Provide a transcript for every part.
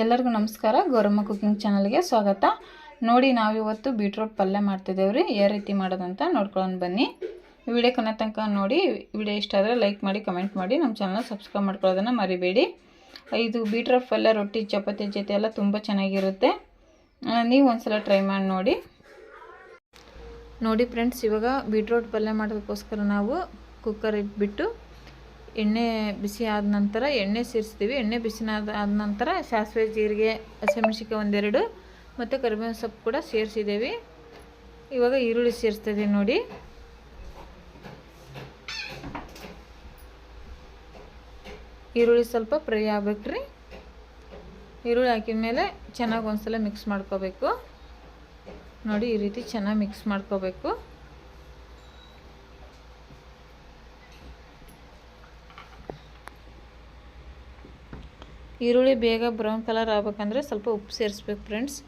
ಎಲ್ಲರಿಗೂ ನಮಸ್ಕಾರ. ಗೌರಮ್ಮ ಕುಕಿಂಗ್ ಚಾನಲ್ಗೆ ಸ್ವಾಗತ. ನೋಡಿ, ನಾವಿವತ್ತು ಬೀಟ್ರೋಟ್ ಪಲ್ಯ ಮಾಡ್ತಿದ್ದೇವೆ ರೀ ಯಾವ ರೀತಿ ಮಾಡೋದಂತ ನೋಡ್ಕೊಂಡು ಬನ್ನಿ. ವಿಡಿಯೋ ಕೊನೆ ತನಕ ನೋಡಿ. ವಿಡಿಯೋ ಇಷ್ಟ ಆದರೆ ಲೈಕ್ ಮಾಡಿ, ಕಮೆಂಟ್ ಮಾಡಿ. ನಮ್ಮ ಚಾನಲ್ ಸಬ್ಸ್ಕ್ರೈಬ್ ಮಾಡ್ಕೊಳ್ಳೋದನ್ನು ಮರಿಬೇಡಿ. ಇದು ಬೀಟ್ರೋಟ್ ಪಲ್ಯ, ರೊಟ್ಟಿ, ಚಪಾತಿ ಜೊತೆ ಎಲ್ಲ ತುಂಬ ಚೆನ್ನಾಗಿರುತ್ತೆ. ನೀವು ನೀವು ಒಂದ್ಸಲ ಟ್ರೈ ಮಾಡಿ ನೋಡಿ. ನೋಡಿ, ಫ್ರೆಂಡ್ಸ್, ಇವಾಗ ಬೀಟ್ರೋಟ್ ಪಲ್ಯ ಮಾಡೋದಕ್ಕೋಸ್ಕರ ನಾವು ಕುಕ್ಕರ್ ಇಟ್ಬಿಟ್ಟು ಎಣ್ಣೆ ಬಿಸಿ ಆದ ನಂತರ ಎಣ್ಣೆ ಸೇರಿಸ್ತೀವಿ. ಎಣ್ಣೆ ಬಿಸಿನಾದ ಆದ ನಂತರ ಸಾಸಿವೆ, ಜೀರಿಗೆ ಹಸಿಮೆಣ್ಸಿಕಾಯಿ ಒಂದೆರಡು ಮತ್ತು ಕರಿಬೇವಿನ ಸೊಪ್ಪು ಕೂಡ ಸೇರಿಸಿದ್ದೇವೆ ಇವಾಗ ಈರುಳ್ಳಿ ಸೇರಿಸ್ತಿದ್ದೀವಿ ನೋಡಿ. ಈರುಳ್ಳಿ ಸ್ವಲ್ಪ ಫ್ರೈ ಆಗ್ಬೇಕ್ರಿ. ಈರುಳ್ಳಿ ಹಾಕಿದ ಮೇಲೆ ಚೆನ್ನಾಗಿ ಒಂದ್ಸಲ ಮಿಕ್ಸ್ ಮಾಡ್ಕೋಬೇಕು. ನೋಡಿ ಈ ರೀತಿ ಚೆನ್ನಾಗಿ ಮಿಕ್ಸ್ ಮಾಡ್ಕೋಬೇಕು. ಈರುಳ್ಳಿ ಬೇಗ ಬ್ರೌನ್ ಕಲರ್ ಆಗ್ಬೇಕಂದ್ರೆ ಸ್ವಲ್ಪ ಉಪ್ಪು ಸೇರಿಸ್ಬೇಕು ಫ್ರೆಂಡ್ಸ್.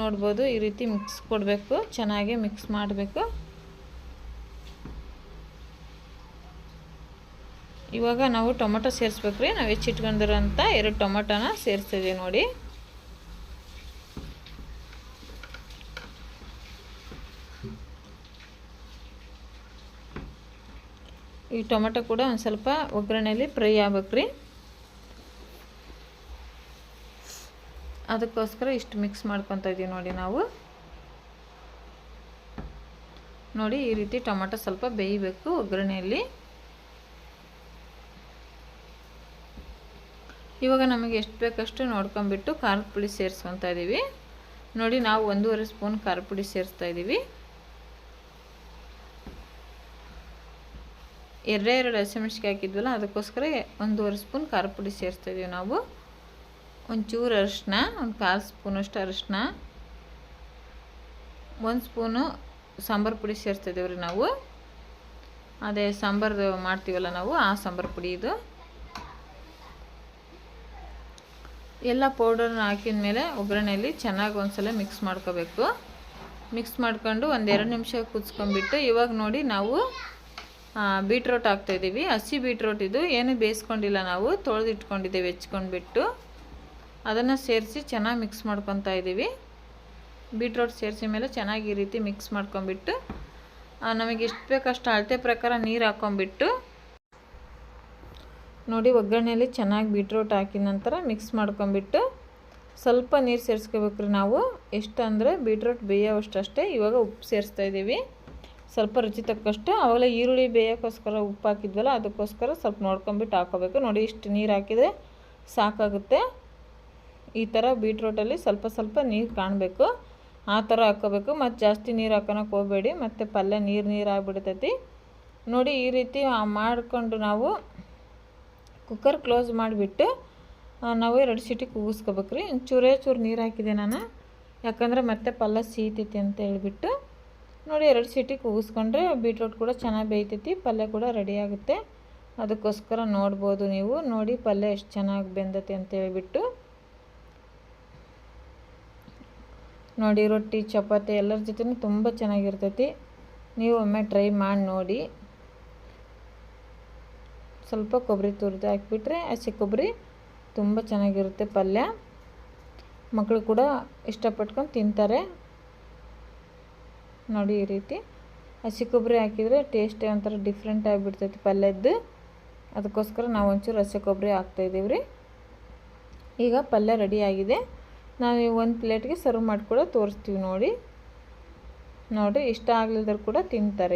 ನೋಡ್ಬೋದು ಈ ರೀತಿ ಮಿಕ್ಸ್ ಕೊಡಬೇಕು, ಚೆನ್ನಾಗಿ ಮಿಕ್ಸ್ ಮಾಡಬೇಕು. ಇವಾಗ ನಾವು ಟೊಮೊಟೊ ಸೇರಿಸ್ಬೇಕು ರೀ ನಾವು ಹೆಚ್ಚಿಟ್ಕೊಂಡಿರೋಂಥ ಎರಡು ಟೊಮೊಟೊನ ಸೇರಿಸ್ತಿದ್ದೀವಿ ನೋಡಿ. ಈ ಟೊಮೆಟೊ ಕೂಡ ಒಂದು ಸ್ವಲ್ಪ ಒಗ್ಗರಣೆಯಲ್ಲಿ ಫ್ರೈ ಆಗ್ಬೇಕು ರೀ ಅದಕ್ಕೋಸ್ಕರ ಇಷ್ಟು ಮಿಕ್ಸ್ ಮಾಡ್ಕೊತ ಇದ್ದೀವಿ ನೋಡಿ ನಾವು. ನೋಡಿ ಈ ರೀತಿ ಟೊಮೆಟೊ ಸ್ವಲ್ಪ ಬೇಯಬೇಕು ಒಗ್ಗರಣೆಯಲ್ಲಿ. ಇವಾಗ ನಮಗೆ ಎಷ್ಟು ಬೇಕಷ್ಟು ನೋಡ್ಕೊಂಬಿಟ್ಟು ಖಾರದ ಪುಡಿ ಸೇರಿಸ್ಕೊತಾ ಇದ್ದೀವಿ ನೋಡಿ ನಾವು ಒಂದೂವರೆ ಸ್ಪೂನ್ ಖಾರ ಪುಡಿ ಸೇರಿಸ್ತಾ ಇದ್ದೀವಿ ಎರಡೇ ಎರಡು ಹಸಿಮೆಣ್ಸಿಕಾಯಿ ಹಾಕಿದ್ವಲ್ಲ ಅದಕ್ಕೋಸ್ಕರ ಒಂದೂವರೆ ಸ್ಪೂನ್ ಖಾರ ಪುಡಿ ಸೇರಿಸ್ತಾ ಇದ್ದೀವಿ ನಾವು. ಒಂಚೂರು ಅರಿಶಿನ, ಒಂದು ಕಾಲು ಸ್ಪೂನಷ್ಟು ಅರಿಶಿನ, ಒಂದು ಸ್ಪೂನು ಸಾಂಬಾರು ಪುಡಿ ಸೇರ್ತಿದ್ದೇವೆ ರೀ ನಾವು. ಅದೇ ಸಾಂಬಾರು ಮಾಡ್ತೀವಲ್ಲ ನಾವು, ಆ ಸಾಂಬಾರು ಪುಡಿ ಇದು. ಎಲ್ಲ ಪೌಡರ್ನ ಹಾಕಿದ ಮೇಲೆ ಒಗ್ಗರಣೆಯಲ್ಲಿ ಚೆನ್ನಾಗಿ ಒಂದ್ಸಲ ಮಿಕ್ಸ್ ಮಾಡ್ಕೋಬೇಕು. ಮಿಕ್ಸ್ ಮಾಡ್ಕೊಂಡು ಒಂದೆರಡು ನಿಮಿಷ ಕುದಿಸ್ಕೊಂಡ್ಬಿಟ್ಟು ಇವಾಗ ನೋಡಿ ನಾವು ಬೀಟ್ರೋಟ್ ಹಾಕ್ತಾಯಿದ್ದೀವಿ ಹಸಿ ಬೀಟ್ರೋಟ್ ಇದು ಏನು ಬೇಯಿಸ್ಕೊಂಡಿಲ್ಲ ನಾವು, ತೊಳೆದಿಟ್ಕೊಂಡಿದ್ದೇವೆ, ಹೆಚ್ಕೊಂಡ್ಬಿಟ್ಟು. ಅದನ್ನು ಸೇರಿಸಿ ಚೆನ್ನಾಗಿ ಮಿಕ್ಸ್ ಮಾಡ್ಕೊತಾ ಇದ್ದೀವಿ ಬೀಟ್ರೋಟ್ ಸೇರಿಸಿ ಮೇಲೆ ಚೆನ್ನಾಗಿ ಈ ರೀತಿ ಮಿಕ್ಸ್ ಮಾಡ್ಕೊಂಬಿಟ್ಟು ನಮಗೆ ಎಷ್ಟು ಬೇಕಷ್ಟು ಅಳತೆ ಪ್ರಕಾರ ನೀರು ಹಾಕ್ಕೊಂಬಿಟ್ಟು ನೋಡಿ ಒಗ್ಗರಣೆಯಲ್ಲಿ ಚೆನ್ನಾಗಿ ಬೀಟ್ರೋಟ್ ಹಾಕಿದ ನಂತರ ಮಿಕ್ಸ್ ಮಾಡ್ಕೊಂಬಿಟ್ಟು ಸ್ವಲ್ಪ ನೀರು ಸೇರಿಸ್ಕೋಬೇಕ್ರಿ ನಾವು. ಎಷ್ಟು ಅಂದರೆ ಬೀಟ್ರೋಟ್ ಬೇಯೋವಷ್ಟು ಅಷ್ಟೇ ಇವಾಗ ಉಪ್ಪು ಸೇರಿಸ್ತಾ ಇದ್ದೀವಿ ಸ್ವಲ್ಪ ರುಚಿ ತಕ್ಕಷ್ಟು. ಆವಾಗಲೇ ಈರುಳ್ಳಿ ಬೇಯೋಕ್ಕೋಸ್ಕರ ಉಪ್ಪು ಹಾಕಿದ್ವಲ್ಲ, ಅದಕ್ಕೋಸ್ಕರ ಸ್ವಲ್ಪ ನೋಡ್ಕೊಂಬಿಟ್ಟು ಹಾಕೋಬೇಕು. ನೋಡಿ ಇಷ್ಟು ನೀರು ಹಾಕಿದರೆ ಸಾಕಾಗುತ್ತೆ. ಈ ಥರ ಬೀಟ್ರೋಟಲ್ಲಿ ಸ್ವಲ್ಪ ಸ್ವಲ್ಪ ನೀರು ಕಾಣಬೇಕು. ಆ ಥರ ಹಾಕ್ಕೋಬೇಕು. ಮತ್ತು ಜಾಸ್ತಿ ನೀರು ಹಾಕೋಣಕ್ಕೆ ಹೋಗಬೇಡಿ. ಮತ್ತು ಪಲ್ಯ ನೀರು ನೀರು ಆಗಿಬಿಡ್ತೈತಿ. ನೋಡಿ ಈ ರೀತಿ ಮಾಡಿಕೊಂಡು ನಾವು ಕುಕ್ಕರ್ ಕ್ಲೋಸ್ ಮಾಡಿಬಿಟ್ಟು ನಾವು ಎರಡು ಸೀಟಿ ಕೂಗಿಸ್ಕೋಬೇಕು ರೀ ಚೂರೇ ಚೂರು ನೀರು ಹಾಕಿದೆ ನಾನು. ಯಾಕಂದರೆ ಮತ್ತೆ ಪಲ್ಯ ಸೀತೈತಿ ಅಂತ ಹೇಳಿಬಿಟ್ಟು. ನೋಡಿ ಎರಡು ಸೀಟಿ ಕೂಗಿಸ್ಕೊಂಡ್ರೆ ಬೀಟ್ರೋಟ್ ಕೂಡ ಚೆನ್ನಾಗಿ ಬೇಯ್ತೈತಿ. ಪಲ್ಯ ಕೂಡ ರೆಡಿ ಆಗುತ್ತೆ. ಅದಕ್ಕೋಸ್ಕರ ನೋಡ್ಬೋದು ನೀವು. ನೋಡಿ ಪಲ್ಯ ಎಷ್ಟು ಚೆನ್ನಾಗಿ ಬೆಂದತಿ ಅಂತ ಹೇಳ್ಬಿಟ್ಟು. ನೋಡಿ, ರೊಟ್ಟಿ, ಚಪಾತಿ ಎಲ್ಲರ ಜೊತೆನೂ ತುಂಬ ಚೆನ್ನಾಗಿರ್ತೈತಿ. ನೀವು ಒಮ್ಮೆ ಟ್ರೈ ಮಾಡಿ ನೋಡಿ. ಸ್ವಲ್ಪ ಕೊಬ್ಬರಿ ತುರಿದು ಹಾಕಿಬಿಟ್ರೆ ಹಸಿ ಕೊಬ್ಬರಿ ತುಂಬ ಚೆನ್ನಾಗಿರುತ್ತೆ ಪಲ್ಯ. ಮಕ್ಕಳು ಕೂಡ ಇಷ್ಟಪಟ್ಕೊಂಡು ತಿಂತಾರೆ. ನೋಡಿ, ಈ ರೀತಿ ಹಸಿ ಕೊಬ್ಬರಿ ಹಾಕಿದರೆ ಟೇಸ್ಟ್ ಒಂಥರ ಡಿಫ್ರೆಂಟ್ ಆಗಿಬಿಡ್ತೈತಿ ಪಲ್ಯದ್ದು. ಅದಕ್ಕೋಸ್ಕರ ನಾವು ಒಂಚೂರು ಹಸಿ ಕೊಬ್ಬರಿ ಹಾಕ್ತಾಯಿದ್ದೀವಿ ರೀ. ಈಗ ಪಲ್ಯ ರೆಡಿಯಾಗಿದೆ ನಾವು ಒಂದು ಪ್ಲೇಟ್ಗೆ ಸರ್ವ್ ಮಾಡಿಕೊಡೋ ಕೂಡ ತೋರಿಸ್ತೀವಿ ನೋಡಿ. ನೋಡಿ ಇಷ್ಟ ಆಗಲಿದ್ರು ಕೂಡ ತಿಂತಾರೆ.